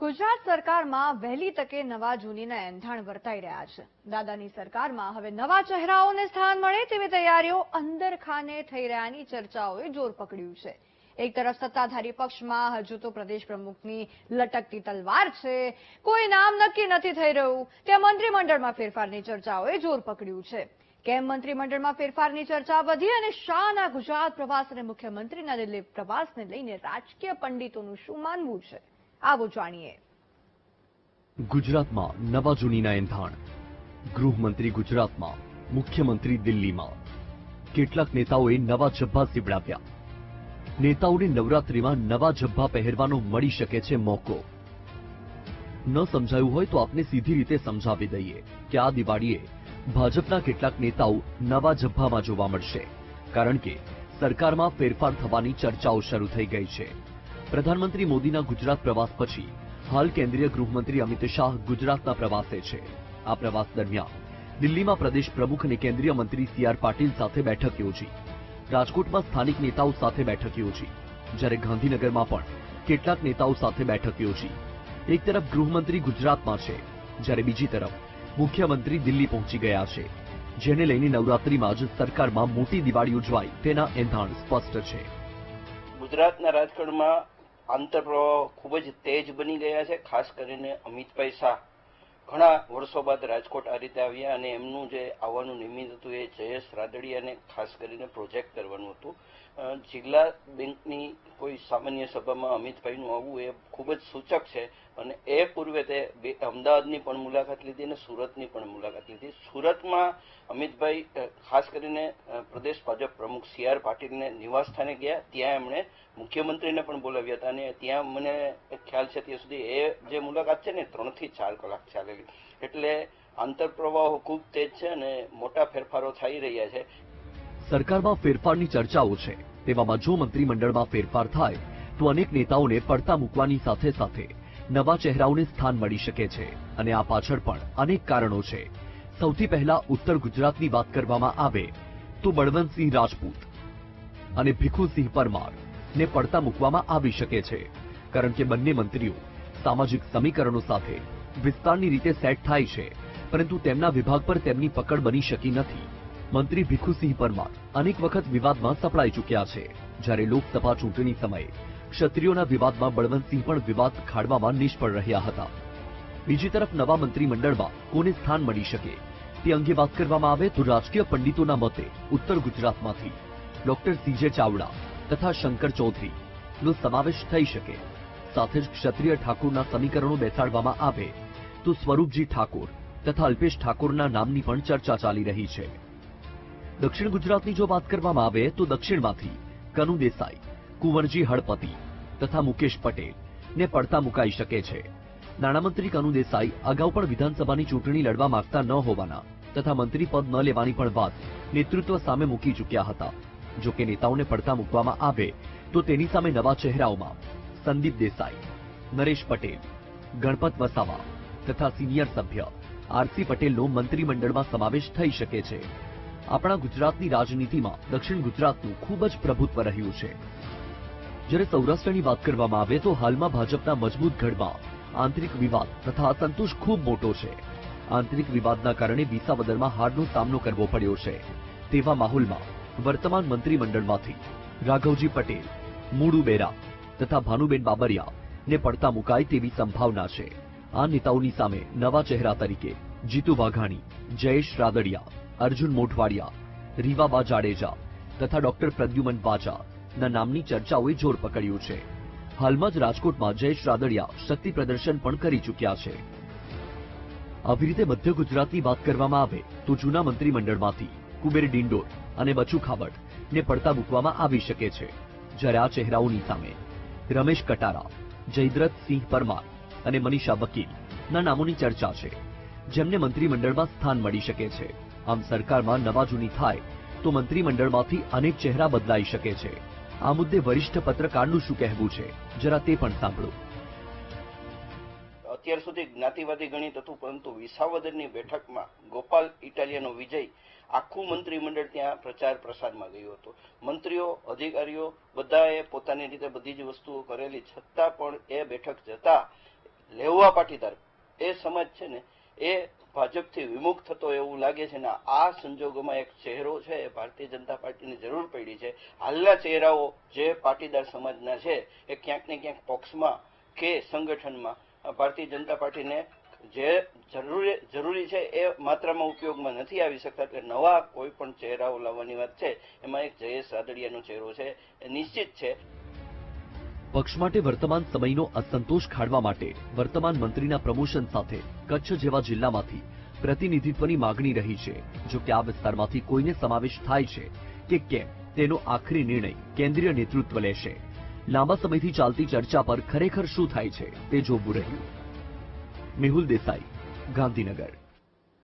ગુજરાત સરકારમાં વહેલી તકે નવા જૂનીના એંધાણ વર્તાઈ રહ્યા છે. દાદાની સરકારમાં હવે નવા ચહેરાઓને સ્થાન મળે તેવી તૈયારીઓ અંદર ખાને થઈ રહ્યાની ચર્ચાઓએ જોર પકડ્યું છે. એક તરફ સત્તાધારી પક્ષમાં હજુ તો પ્રદેશ પ્રમુખની લટકતી તલવાર છે. કોઈ નામ નક્કી નથી થઈ રહ્યું. ત્યાં મંત્રીમંડળમાં ફેરફારની ચર્ચાઓએ જોર પકડ્યું છે. કેમ મંત્રીમંડળમાં ફેરફારની ચર્ચા વધી અને શાહના ગુજરાત પ્રવાસ અને મુખ્યમંત્રીના દિલ્હી પ્રવાસને લઈને રાજકીય પંડિતોનું શું માનવું છે? આવો જાણીએ. ગુજરાતમાં નવા જૂનીના એંધાણ. ગૃહમંત્રી ગુજરાતમાં, મુખ્યમંત્રી દિલ્હીમાં. કેટલાક નેતાઓએ નવા જબ્બા સીવડાવ્યા. નેતાઓને નવરાત્રીમાં નવા જબ્બા પહેરવાનો મળી શકે છે મોકો. ન સમજાયું હોય તો આપને સીધી રીતે સમજાવી દઈએ કે આ દિવાળીએ ભાજપના કેટલાક નેતાઓ નવા જબ્બામાં જોવા મળશે. કારણ કે સરકારમાં ફેરફાર થવાની ચર્ચાઓ શરૂ થઈ ગઈ છે. પ્રધાનમંત્રી મોદીના ગુજરાત પ્રવાસ પછી હાલ કેન્દ્રીય ગૃહમંત્રી અમિત શાહ ગુજરાતના પ્રવાસે છે. આ પ્રવાસ દરમિયાન દિલ્હીમાં પ્રદેશ પ્રમુખ અને કેન્દ્રીય મંત્રી સી પાટીલ સાથે બેઠક યોજી. રાજકોટમાં સ્થાનિક નેતાઓ સાથે બેઠક યોજી. જ્યારે ગાંધીનગરમાં પણ કેટલાક નેતાઓ સાથે બેઠક યોજી. એક તરફ ગૃહમંત્રી ગુજરાતમાં છે, જ્યારે બીજી તરફ મુખ્યમંત્રી દિલ્હી પહોંચી ગયા છે. જેને લઈને નવરાત્રીમાં જ સરકારમાં મોટી દિવાળી ઉજવાય તેના એંધાણ સ્પષ્ટ છે. ગુજરાતના રાજકારણમાં આંતરપ્રવાહ ખૂબ જ તેજ બની ગયા છે, ખાસ કરીને અમિતભાઈ શાહ. ઘણા વર્ષો બાદ રાજકોટ આ રીતે આવ્યા અને એમનું જે આવવાનું નિમિત્ત હતું એ જયેશ રાદડિયાને ખાસ કરીને પ્રોજેક્ટ કરવાનું હતું. જિલ્લા બેંકની કોઈ સામાન્ય સભામાં અમિતભાઈનું આવવું એ ખૂબ જ સૂચક છે. અને એ પૂર્વે તે અમદાવાદની પણ મુલાકાત લીધી અને સુરતની પણ મુલાકાત લીધી. સુરતમાં અમિતભાઈ ખાસ કરીને પ્રદેશ ભાજપ પ્રમુખ સી આર પાટીલને નિવાસ સ્થાને ગયા. ત્યાં એમણે મુખ્યમંત્રીને પણ બોલાવ્યા હતા અને ત્યાં મને ખ્યાલ છે ત્યાં સુધી એ જે મુલાકાત છે ને ત્રણથી ચાર કલાક ચાલેલી. એટલે આંતરપ્રવાહો ખૂબ તેજ છે અને મોટા ફેરફારો થઈ રહ્યા છે. સરકારમાં ફેરફારની ચર્ચાઓ છે. તેવામાં જો મંત્રીમંડળમાં ફેરફાર થાય, તો અનેક નેતાઓને પડતા મૂકવાની સાથે સાથે નવા ચહેરાઓને સ્થાન મળી શકે છે અને આ પાછળ પણ અનેક કારણો છે. સૌથી પહેલા ઉત્તર ગુજરાતની વાત કરવામાં આવે તો બળવંતસિંહ રાજપૂત અને ભીખુસિંહ પરમાર ને પડતા મૂકવામાં આવી શકે છે. કારણ કે બંને મંત્રીઓ સામાજિક સમીકરણો સાથે વિસ્તારની રીતે સેટ થાય છે, પરંતુ તેમના વિભાગ પર તેમની પકડ બની શકી નથી. મંત્રી ભીખુસિંહ પરમાર અનેક વખત વિવાદમાં સપડાઈ ચૂક્યા છે. જ્યારે લોકસભા ચૂંટણી સમયે ક્ષત્રિયોના વિવાદમાં બળવંતસિંહ પણ વિવાદ ખાડવામાં નિષ્ફળ રહ્યા હતા. બીજી તરફ નવા મંત્રીમંડળમાં કોને સ્થાન મળી શકે? તે અંગે વાત કરવામાં આવે તો રાજકીય પંડિતોના મતે ઉત્તર ગુજરાતમાંથી ડોક્ટર સીજે ચાવડા તથા શંકર ચૌધરી નો સમાવેશ થઈ શકે. સાથે જ ક્ષત્રિય ઠાકોરના સમીકરણો બેસાડવામાં આવે તો સ્વરૂપજી ઠાકોર તથા અલ્પેશ ઠાકોરના નામની પણ ચર્ચા ચાલી રહી છે. દક્ષિણ ગુજરાતની જો વાત કરવામાં આવે તો દક્ષિણમાંથી કનુ દેસાઈ કુંવરજી હળપતિ તથા મુકેશ પટેલ ને પડતા મુકાઈ શકે છે. નાણામંત્રી કનુ દેસાઈ અગાઉ પણ વિધાનસભાની ચૂંટણી લડવા માંગતા ન હોવાના તથા મંત્રી પદ ન લેવાની પણ વાત નેતૃત્વ સામે મૂકી ચૂક્યા હતા. જો કે નેતાઓને પડતા મૂકવામાં આવે તો તેની સામે નવા ચહેરાઓમાં સંદીપ દેસાઈ, નરેશ પટેલ, ગણપત વસાવા તથા સિનિયર સભ્ય આરસી પટેલનો મંત્રીમંડળમાં સમાવેશ થઈ શકે છે. આપણા ગુજરાતની રાજનીતિમાં દક્ષિણ ગુજરાતનું ખૂબ જ પ્રભુત્વ રહ્યું છે. જ્યારે સૌરાષ્ટ્રની વાત કરવામાં આવે તો હાલમાં ભાજપના મજબૂત ગઢમાં આંતરિક વિવાદ તથા અસંતોષ ખૂબ મોટો છે. આંતરિક વિવાદના કારણે વિસાવદરમાં હારનો સામનો કરવો પડ્યો છે. તેવા માહોલમાં વર્તમાન મંત્રીમંડળમાંથી રાઘવજી પટેલ, મૂળુ બેરા તથા ભાનુબેન બાબરિયા ને પડતા મુકાય તેવી સંભાવના છે. આ નેતાઓની સામે નવા ચહેરા તરીકે જીતુ વાઘાણી, જયેશ રાદડિયા, અર્જુન મોઢવાડિયા, રીવાબા જાડેજા તથા ડોક્ટર પ્રદ્યુમન બાજા ના નામની ચર્ચાઓએ જોર પકડ્યું છે. હાલમાં જ રાજકોટમાં જયેશ રાદડિયા શક્તિ પ્રદર્શન પણ કરી ચૂક્યા છે. આવી રીતે મધ્ય ગુજરાતની વાત કરવામાં આવે તો જૂના મંત્રીમંડળમાંથી કુબેર ડિંડોર અને બચુ ખાબડ ને પડતા મૂકવામાં આવી શકે છે. જ્યારે આ ચહેરાઓની સામે રમેશ કટારા જયદ્રથસિંહ પરમાર અને મનીષા વકીલ ના નામોની ચર્ચા છે, જેમને મંત્રીમંડળમાં સ્થાન મળી શકે છે. આમ સરકારમાં નવા જૂની થાય તો મંત્રીમંડળમાંથી અનેક ચહેરા બદલાઈ શકે છે. આ મુદ્દે વરિષ્ઠ પત્રકારનું શું કહેવું છે? જરા તે પણ સાંભળો. અત્યાર સુધી જ્ઞાતિવાદી ગણિત હતું, પરંતુ વિસાવદરની બેઠકમાં ગોપાલ ઇટાલિયાનો વિજય આખું મંત્રીમંડળ ત્યાં પ્રચાર પ્રસારમાં ગયું હતું. મંત્રીઓ, અધિકારીઓ બધાએ પોતાની રીતે બધી જ વસ્તુઓ કરેલી, છતાં પણ એ બેઠક જતા લેવા પાટીદાર, એ સમાજ છે ને, એ ભાજપથી વિમુખ થતો એવું લાગે છે ને આ સંજોગોમાં એક ચહેરો છે, એ ભારતીય જનતા પાર્ટીની જરૂર પડી છે. હાલના ચહેરાઓ જે પાટીદાર સમાજના છે, એ ક્યાંક ને ક્યાંક પક્ષમાં કે સંગઠનમાં. ભારતીય જનતા પાર્ટીને જે જરૂરી જરૂરી છે, એ માત્રામાં ઉપયોગમાં નથી આવી શકતા, એટલે નવા કોઈ પણ ચહેરાઓ લાવવાની વાત છે. એમાં એક જયેશ રાદડિયાનો ચહેરો છે, એ નિશ્ચિત છે. પક્ષ માટે વર્તમાન સમયનો અસંતોષ ખાળવા માટે વર્તમાન મંત્રીના પ્રમોશન સાથે કચ્છ જેવા જિલ્લામાંથી પ્રતિનિધિત્વની માગણી રહી છે. જો કે આ વિસ્તારમાંથી કોઈને સમાવેશ થાય છે કે કેમ તેનો આખરી નિર્ણય કેન્દ્રીય નેતૃત્વ લેશે. લાંબા સમયથી ચાલતી ચર્ચા પર ખરેખર શું થાય છે તે જોવું રહ્યું. મેહુલ દેસાઈ, ગાંધીનગર.